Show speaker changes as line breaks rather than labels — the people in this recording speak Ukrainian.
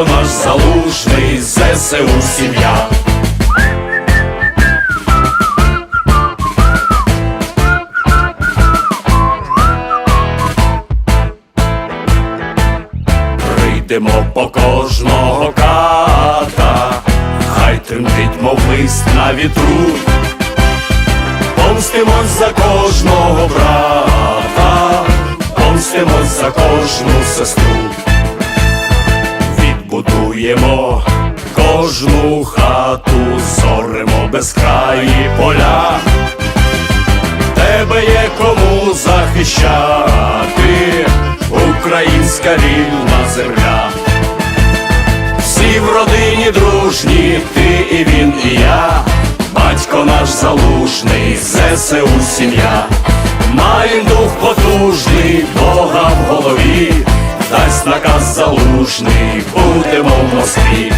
Батько наш залужний, ЗСУ сім'я. Прийдемо по кожного ката, хай тремтить, мов лист на вітру. Помстимось за кожного брата, помстимось за кожну сестру. Відбудуємо кожну хату, зоримо безкраї поля. Тебе є кому захищати, українська вільна земля. Всі в родині дружні, ти і він, і я, батько наш залужний, ЗСУ сім'я, маєм дух потужний, дасть наказ залужний, будемо в Москві.